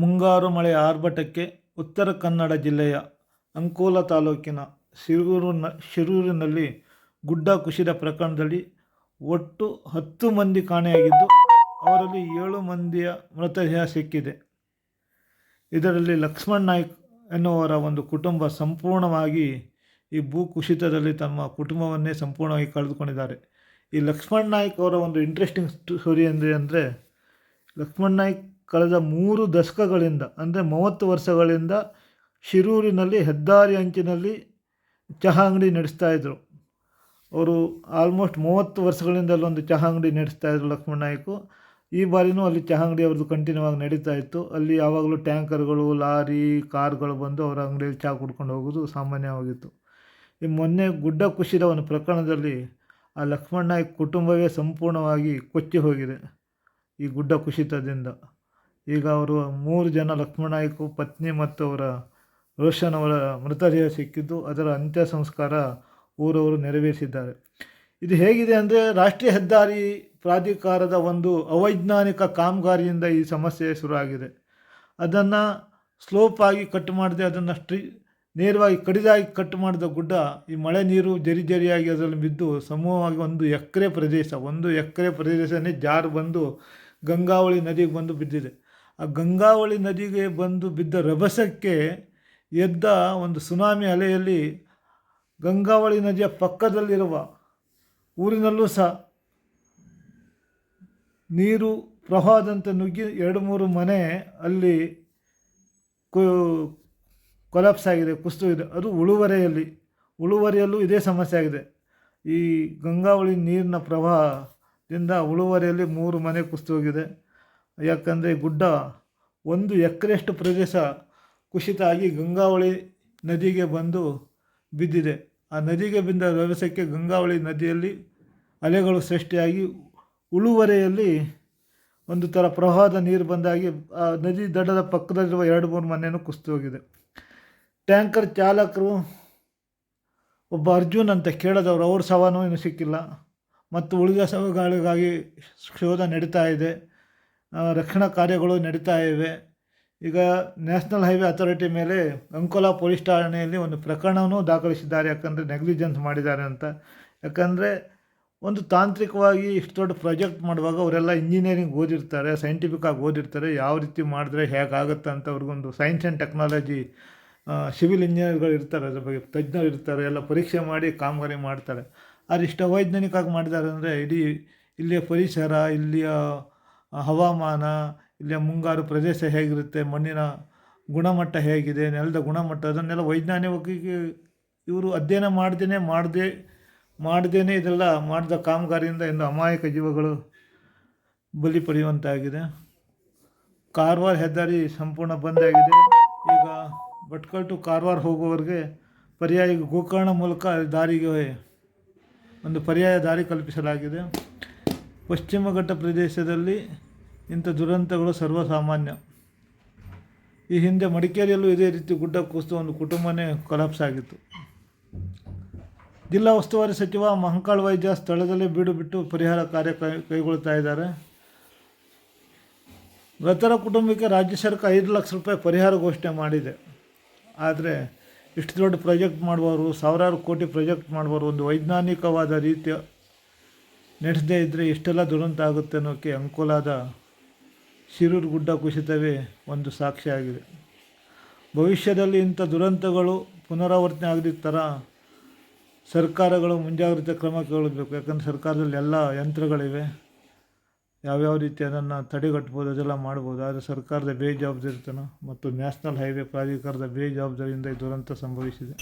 ಮುಂಗಾರು ಮಳೆ ಆರ್ಭಟಕ್ಕೆ ಉತ್ತರ ಕನ್ನಡ ಜಿಲ್ಲೆಯ ಅಂಕೋಲ ತಾಲೂಕಿನ ಶಿರೂರಿನ ಶಿರೂರಿನಲ್ಲಿ ಗುಡ್ಡ ಕುಸಿದ ಪ್ರಕರಣದಲ್ಲಿ ಒಟ್ಟು ಹತ್ತು ಮಂದಿ ಕಾಣೆಯಾಗಿದ್ದು, ಅವರಲ್ಲಿ ಏಳು ಮಂದಿಯ ಮೃತದೇಹ ಸಿಕ್ಕಿದೆ. ಇದರಲ್ಲಿ ಲಕ್ಷ್ಮಣ್ ನಾಯ್ಕ್ ಎನ್ನುವರ ಒಂದು ಕುಟುಂಬ ಸಂಪೂರ್ಣವಾಗಿ ಈ ಭೂ ಕುಸಿತದಲ್ಲಿ ತಮ್ಮ ಕುಟುಂಬವನ್ನೇ ಸಂಪೂರ್ಣವಾಗಿ ಕಳೆದುಕೊಂಡಿದ್ದಾರೆ. ಈ ಲಕ್ಷ್ಮಣ್ ನಾಯ್ಕ್ ಅವರ ಒಂದು ಇಂಟ್ರೆಸ್ಟಿಂಗ್ ಸ್ಟೋರಿ ಅಂದರೆ ಅಂದರೆ ಲಕ್ಷ್ಮಣ್ ನಾಯ್ಕ್ ಕಳೆದ ಮೂರು ದಶಕಗಳಿಂದ, ಅಂದರೆ ಮೂವತ್ತು ವರ್ಷಗಳಿಂದ ಶಿರೂರಿನಲ್ಲಿ ಹೆದ್ದಾರಿ ಅಂಚಿನಲ್ಲಿ ಚಹಾ ಅಂಗಡಿ ನಡೆಸ್ತಾ ಇದ್ದರು ಅವರು ಆಲ್ಮೋಸ್ಟ್ ಮೂವತ್ತು ವರ್ಷಗಳಿಂದ ಅಲ್ಲೊಂದು ಚಹಾ ಅಂಗಡಿ ನಡೆಸ್ತಾ ಇದ್ರು ಲಕ್ಷ್ಮಣ ನಾಯ್ಕು. ಈ ಬಾರಿನೂ ಅಲ್ಲಿ ಚಹಾ ಅಂಗಡಿ ಅವ್ರದ್ದು ಕಂಟಿನ್ಯೂ ಆಗಿ ನಡೀತಾ ಇತ್ತು. ಅಲ್ಲಿ ಯಾವಾಗಲೂ ಟ್ಯಾಂಕರ್ಗಳು, ಲಾರಿ, ಕಾರ್ಗಳು ಬಂದು ಅವರ ಅಂಗಡಿಯಲ್ಲಿ ಚಹಾ ಕುಡ್ಕೊಂಡು ಹೋಗೋದು ಸಾಮಾನ್ಯವಾಗಿತ್ತು. ಈ ಮೊನ್ನೆ ಗುಡ್ಡ ಕುಸಿದ ಒಂದು ಪ್ರಕರಣದಲ್ಲಿ ಆ ಲಕ್ಷ್ಮಣ ನಾಯ್ಕ ಕುಟುಂಬವೇ ಸಂಪೂರ್ಣವಾಗಿ ಕೊಚ್ಚಿ ಹೋಗಿದೆ ಈ ಗುಡ್ಡ ಕುಸಿತದಿಂದ. ಈಗ ಅವರು ಮೂರು ಜನ ಲಕ್ಷ್ಮಣ ನಾಯ್ಕು, ಪತ್ನಿ ಮತ್ತು ಅವರ ರೋಷನ್ ಅವರ ಮೃತದೇಹ ಸಿಕ್ಕಿದ್ದು ಅದರ ಅಂತ್ಯ ಸಂಸ್ಕಾರ ಊರವರು ನೆರವೇರಿಸಿದ್ದಾರೆ. ಇದು ಹೇಗಿದೆ ಅಂದರೆ ರಾಷ್ಟ್ರೀಯ ಹೆದ್ದಾರಿ ಪ್ರಾಧಿಕಾರದ ಒಂದು ಅವೈಜ್ಞಾನಿಕ ಕಾಮಗಾರಿಯಿಂದ ಈ ಸಮಸ್ಯೆ ಶುರುವಾಗಿದೆ. ಅದನ್ನು ಸ್ಲೋಪ್ ಆಗಿ ಕಟ್ ಮಾಡದೆ ಅದನ್ನು ಸ್ಟ್ರೀ, ನೇರವಾಗಿ ಕಡಿದಾಗಿ ಕಟ್ ಮಾಡಿದ ಗುಡ್ಡ ಈ ಮಳೆ ನೀರು ಜರಿ ಜರಿಯಾಗಿ ಅದರಲ್ಲಿ ಬಿದ್ದು ಸಮೂಹವಾಗಿ ಒಂದು ಎಕರೆ ಪ್ರದೇಶ, ಒಂದು ಎಕರೆ ಪ್ರದೇಶನೇ ಜಾರು ಬಂದು ಗಂಗಾವಳಿ ನದಿಗೆ ಬಂದು ಬಿದ್ದಿದೆ. ಆ ಗಂಗಾವಳಿ ನದಿಗೆ ಬಂದು ಬಿದ್ದ ರಭಸಕ್ಕೆ ಎದ್ದ ಒಂದು ಸುನಾಮಿ ಅಲೆಯಲ್ಲಿ ಗಂಗಾವಳಿ ನದಿಯ ಪಕ್ಕದಲ್ಲಿರುವ ಊರಿನಲ್ಲೂ ಸಹ ನೀರು ಪ್ರವಾಹದಂತೆ ನುಗ್ಗಿ ಎರಡು ಮೂರು ಮನೆ ಅಲ್ಲಿ ಕೊಲಾಪ್ಸ್ ಆಗಿದೆ ಕುಸ್ತು ಇದೆ. ಅದು ಉಳುವರೆಯಲ್ಲಿ, ಉಳುವರೆಯಲ್ಲೂ ಇದೇ ಸಮಸ್ಯೆ ಆಗಿದೆ. ಈ ಗಂಗಾವಳಿ ನೀರಿನ ಪ್ರವಾಹದಿಂದ ಉಳುವರೆಯಲ್ಲಿ ಮೂರು ಮನೆ ಕುಸ್ತು ಹೋಗಿದೆ. ಯಾಕಂದರೆ ಗುಡ್ಡ ಒಂದು ಎಕರೆಯಷ್ಟು ಪ್ರದೇಶ ಕುಸಿತ ಆಗಿ ಗಂಗಾವಳಿ ನದಿಗೆ ಬಂದು ಬಿದ್ದಿದೆ. ಆ ನದಿಗೆ ಬಿದ್ದ ರಭಸಕ್ಕೆ ಗಂಗಾವಳಿ ನದಿಯಲ್ಲಿ ಅಲೆಗಳು ಸೃಷ್ಟಿಯಾಗಿ ಉಳುವರೆಯಲ್ಲಿ ಒಂದು ಥರ ಪ್ರವಾಹದ ನೀರು ಬಂದಾಗಿ ಆ ನದಿ ದಡದ ಪಕ್ಕದಲ್ಲಿರುವ ಎರಡು ಮೂರು ಮನೆಯನ್ನು ಕುಸಿದು ಹೋಗಿದೆ. ಟ್ಯಾಂಕರ್ ಚಾಲಕರು ಒಬ್ಬ ಅರ್ಜುನ್ ಅಂತ ಕೇಳದವರು, ಅವ್ರ ಸವಾನು ಇನ್ನೂ ಸಿಕ್ಕಿಲ್ಲ. ಮತ್ತು ಉಳಿದ ಸವಗಳಿಗಾಗಿ ಶೋಧ ನಡೀತಾ ಇದೆ. ರಕ್ಷಣಾ ಕಾರ್ಯಗಳು ನಡೀತಾ ಇವೆ. ಈಗ ನ್ಯಾಷನಲ್ ಹೈವೇ ಅಥಾರಿಟಿ ಮೇಲೆ ಅಂಕೋಲಾ ಪೊಲೀಸ್ ಠಾಣೆಯಲ್ಲಿ ಒಂದು ಪ್ರಕರಣವೂ ದಾಖಲಿಸಿದ್ದಾರೆ. ಯಾಕಂದರೆ ನೆಗ್ಲಿಜೆನ್ಸ್ ಮಾಡಿದ್ದಾರೆ ಅಂತ. ಯಾಕಂದರೆ ಒಂದು ತಾಂತ್ರಿಕವಾಗಿ ಇಷ್ಟು ದೊಡ್ಡ ಪ್ರಾಜೆಕ್ಟ್ ಮಾಡುವಾಗ ಅವರೆಲ್ಲ ಇಂಜಿನಿಯರಿಂಗ್ ಓದಿರ್ತಾರೆ ಸೈಂಟಿಫಿಕ್ಕಾಗಿ ಓದಿರ್ತಾರೆ. ಯಾವ ರೀತಿ ಮಾಡಿದ್ರೆ ಹೇಗಾಗುತ್ತೆ ಅಂತ ಅವ್ರಿಗೊಂದು ಸೈನ್ಸ್ ಆ್ಯಂಡ್ ಟೆಕ್ನಾಲಜಿ ಸಿವಿಲ್ ಇಂಜಿನಿಯರ್ಗಳು ಇರ್ತಾರೆ, ಅದ್ರ ಬಗ್ಗೆ ತಜ್ಞರು ಇರ್ತಾರೆ, ಎಲ್ಲ ಪರೀಕ್ಷೆ ಮಾಡಿ ಕಾಮಗಾರಿ ಮಾಡ್ತಾರೆ. ಆದರೆ ಇಷ್ಟು ಅವೈಜ್ಞಾನಿಕವಾಗಿ ಮಾಡಿದ್ದಾರೆ ಅಂದರೆ ಇಡೀ ಇಲ್ಲಿಯ ಪರಿಸರ, ಇಲ್ಲಿಯ ಹವಾಮಾನ, ಇಲ್ಲಿ ಮುಂಗಾರು ಪ್ರದೇಶ ಹೇಗಿರುತ್ತೆ, ಮಣ್ಣಿನ ಗುಣಮಟ್ಟ ಹೇಗಿದೆ, ನೆಲದ ಗುಣಮಟ್ಟ, ಅದನ್ನೆಲ್ಲ ವೈಜ್ಞಾನಿಕವಾಗಿ ಇವರು ಅಧ್ಯಯನ ಮಾಡ್ದೇ ಮಾಡದೆ ಮಾಡ್ದೇ ಇದೆಲ್ಲ ಮಾಡಿದ ಕಾಮಗಾರಿಯಿಂದ ಇಂದು ಅಮಾಯಕ ಜೀವಗಳು ಬಲಿ ಪಡೆಯುವಂತಾಗಿದೆ. ಕಾರವಾರ ಹೆದ್ದಾರಿ ಸಂಪೂರ್ಣ ಬಂದಾಗಿದೆ ಈಗ ಭಟ್ಕಲ್ ಟು ಕಾರವಾರ ಹೋಗುವವರಿಗೆ ಪರ್ಯಾಯ ಗೋಕರ್ಣ ಮೂಲಕ ದಾರಿಗೆ ಒಂದು ಪರ್ಯಾಯ ದಾರಿ ಕಲ್ಪಿಸಲಾಗಿದೆ. ಪಶ್ಚಿಮ ಘಟ್ಟ ಪ್ರದೇಶದಲ್ಲಿ ಇಂಥ ದುರಂತಗಳು ಸರ್ವಸಾಮಾನ್ಯ. ಈ ಹಿಂದೆ ಮಡಿಕೇರಿಯಲ್ಲೂ ಇದೇ ರೀತಿ ಗುಡ್ಡ ಕುಸಿದು ಒಂದು ಕುಟುಂಬನೇ ಕೊಲಾಪ್ಸ್ ಆಗಿತ್ತು. ಜಿಲ್ಲಾ ಉಸ್ತುವಾರಿ ಸಚಿವ ಮಹಂಕಾಳ್ ವೈದ್ಯ ಸ್ಥಳದಲ್ಲೇ ಬೀಡು ಬಿಟ್ಟು ಪರಿಹಾರ ಕಾರ್ಯ ಕೈ, ಕೈಗೊಳ್ತಾ ಇದ್ದಾರೆ. ಮೃತರ ಕುಟುಂಬಕ್ಕೆ ರಾಜ್ಯ ಸರ್ಕಾರ ಐದು ಲಕ್ಷ ರೂಪಾಯಿ ಪರಿಹಾರ ಘೋಷಣೆ ಮಾಡಿದೆ. ಆದರೆ ಇಷ್ಟು ದೊಡ್ಡ ಪ್ರಾಜೆಕ್ಟ್ ಮಾಡುವವರು, ಸಾವಿರಾರು ಕೋಟಿ ಪ್ರಾಜೆಕ್ಟ್ ಮಾಡುವವರು ಒಂದು ವೈಜ್ಞಾನಿಕವಾದ ರೀತಿಯ ನಡೆಸದೇ ಇದ್ದರೆ ಇಷ್ಟೆಲ್ಲ ದುರಂತ ಆಗುತ್ತೆ ಅನ್ನೋಕ್ಕೆ ಅಂಕೋಲಾದ ಶಿರೂರು ಗುಡ್ಡ ಕುಸಿತವೇ ಒಂದು ಸಾಕ್ಷಿಯಾಗಿದೆ ಭವಿಷ್ಯದಲ್ಲಿ ಇಂಥ ದುರಂತಗಳು ಪುನರಾವರ್ತನೆ ಆಗದಿದ್ದ ಥರ ಸರ್ಕಾರಗಳು ಮುಂಜಾಗ್ರತೆ ಕ್ರಮ ಕೈಗೊಳ್ಳಬೇಕು. ಯಾಕಂದರೆ ಸರ್ಕಾರದಲ್ಲಿ ಎಲ್ಲ ಯಂತ್ರಗಳಿವೆ. ಯಾವ್ಯಾವ ರೀತಿ ಅದನ್ನು ತಡೆಗಟ್ಬೋದು, ಅದೆಲ್ಲ ಮಾಡ್ಬೋದು. ಆದರೆ ಸರ್ಕಾರದ ಬೇಜವಾಬ್ದಾರಿತನ ಮತ್ತು ನ್ಯಾಷನಲ್ ಹೈವೇ ಪ್ರಾಧಿಕಾರದ ಬೇಜವಾಬ್ದಾರಿಯಿಂದ ಈ ದುರಂತ ಸಂಭವಿಸಿದೆ.